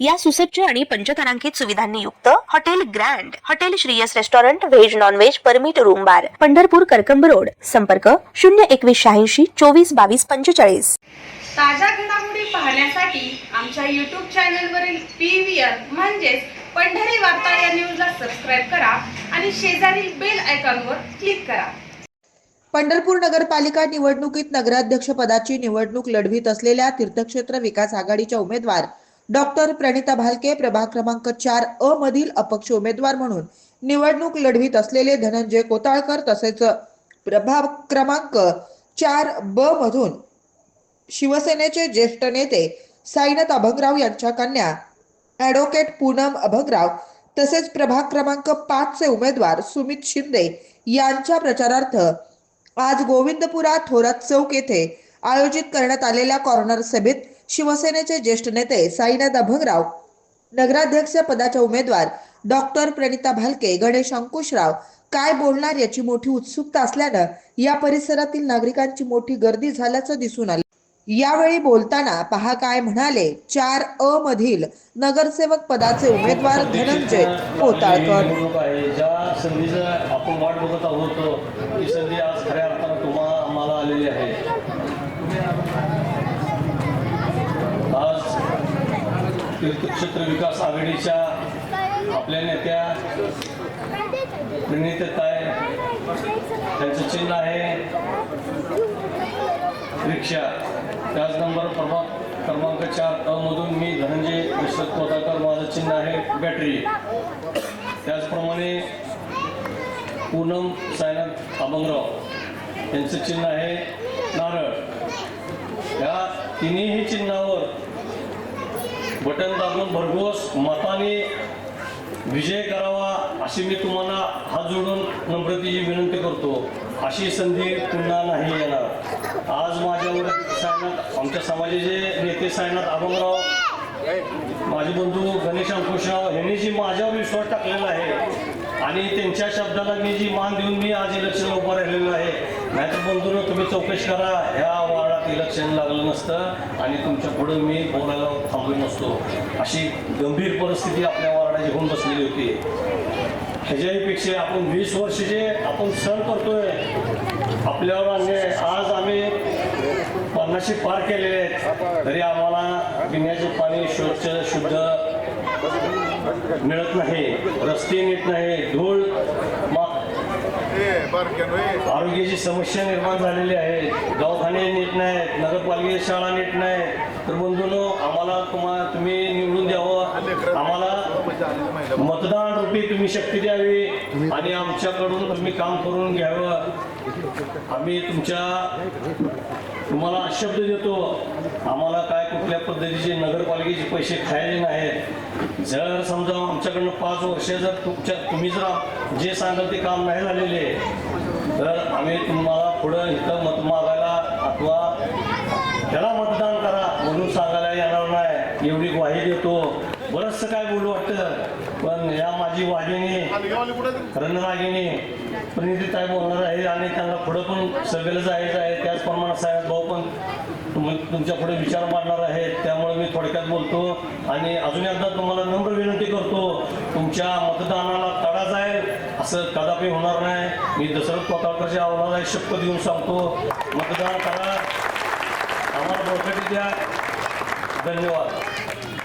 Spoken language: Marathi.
या सुसज्ज आणि पंचतारांकित सुविधांनी युक्त hotel grand hotel Shriyas restaurant veg non veg permit room bar. Pandharpur Karkamb road. संपर्क शून्य एकवीस शहाऐंशी चोवीस बावीस पंचेचाळीस. ताज्या घडामोडी पाहण्यासाठी आमच्या यूट्यूब चॅनलवरील पी व्ही आर म्हणजेच पंढरी वार्ता या न्यूजला सबस्क्राईब करा आणि शेजारील बेल आयकॉनवर क्लिक करा. पंढरपूर नगरपालिका निवडणुकीत नगराध्यक्ष पदाची निवडणूक लढवीत असलेल्या तीर्थक्षेत्र विकास आघाडीच्या उमेदवार डॉक्टर प्रणिता भालके प्रभाग क्रमांक चार अ मधील अपक्ष उमेदवार म्हणून निवडणूक लढवीत असलेले धनंजय कोताळकर तसेच प्रभाग क्रमांक चार ब मधून शिवसेनेचे ज्येष्ठ नेते साईनाथ अभंगराव यांच्या कन्या ॲडव्होकेट पूनम अभंगराव तसेच प्रभाग क्रमांक पाच चे उमेदवार सुमित शिंदे यांच्या प्रचारार्थ आज गोविंदपुरा थोरात चौक येथे आयोजित करण्यात आलेल्या कॉर्नर सभेत शिवसेनेचे ज्येष्ठ नेते साईनाथ अभंगराव नगराध्यक्ष पदाच्या उमेदवार डॉक्टर प्रणिता भालके गणेश अंकुशराव काय बोलणार याची मोठी उत्सुकता असल्यानं या परिसरातील नागरिकांची मोठी गर्दी झाल्याचं दिसून आलं. यावेळी बोलताना पहा काय म्हणाले. चार अ मधील नगरसेवक पदाचे उमेदवार धनंजय पोताळकर ज्या संधीचं आपण वाट बघत आहोत. ती संधी आज खऱ्या अर्थानं तुम्हाला आम्हाला आलेली आहे आज तीर्थक्षेत्र विकास आघाडीच्या आपल्या नेत्या प्रणितताय त्यांचं चिन्ह आहे रिक्षा. त्याच नंबर प्रभाग क्रमांक चार अ मधून मी धनंजय विश्वत कोताकर माझं चिन्ह आहे बॅटरी. त्याचप्रमाणे पूनम सायनाथ अभंगराव यांचं चिन्ह आहे ना बटन दाबून भरघोस मताने विजय करावा अशी मी तुम्हाला हात जोडून नम्रतेची विनंती करतो. अशी संधी पुन्हा नाही येणार. आज माझ्यावर सायनाथ आमच्या समाजाचे नेते सायनाथ अभंगराव माझे बंधू गणेश अंकुशराव यांनी जी माझ्यावर विश्वास टाकलेला आहे आणि त्यांच्या शब्दाला मी जी मान देऊन मी आज इलेक्शनला उभं राहिलेलो आहे नाहीतर बंधून तुम्ही चौकशी करा. ह्या वार्डात इलेक्शन लागलं नसतं आणि तुमच्या पुढं मी बोलायला नसतो अशी गंभीर परिस्थिती आपल्या वार्डाची होऊन बसलेली होती. ह्याच्यापेक्षा आपण वीस वर्ष जे आपण सण करतोय आपल्यावर अन्याय. आज आम्ही पन्नासशे पार केलेले आहेत. तरी आम्हाला पिण्याचे पाणी स्वच्छ शुद्ध मिळत नाही. रस्ते नीट नाही. धूळ आरोग्याची समस्या निर्माण झालेली आहे. दवाखाने नीट नाहीत. नगरपालिके शाळा नीट नाही तर तुम्हाला तुम्ही निवडून द्यावं. आम्हाला मतदान रूपी तुम्ही शक्ती द्यावी आणि आमच्याकडून तुम्ही काम करून घ्यावं. आम्ही तुमच्या तुम्हाला शब्द देतो. आम्हाला काय कुठल्या पद्धतीचे नगरपालिकेचे पैसे खायचे नाहीत. जर समजा आमच्याकडनं पाच वर्ष जर तुमच्या तुम्ही जर जे सांगाल ते काम नाही झालेले तर आम्ही तुम्हाला पुढं इथं मत मागायला अथवा त्याला मतदान करा म्हणून सांगायला येणार एवढी ग्वाही देतो. बरंचसं काय बोलू वाटतं. पण या माझी वाघिणी रणरागेने प्रणिती काय बोलणार आहे आणि त्यांना पुढं पण सभेला जायचं आहे. त्याचप्रमाणे साहेब भाऊ पण तुमच्यापुढे विचार मांडणार आहेत. त्यामुळे मी थोडक्यात बोलतो आणि अजून एकदा तुम्हाला नम्र विनंती करतो तुमच्या मतदानाला तडा जाईल असं कदापि होणार नाही. मी दशरथ कोताळकरच्या आव्हानाला शपथ देऊन सांगतो. मतदान करा. आम्हाला द्या. धन्यवाद.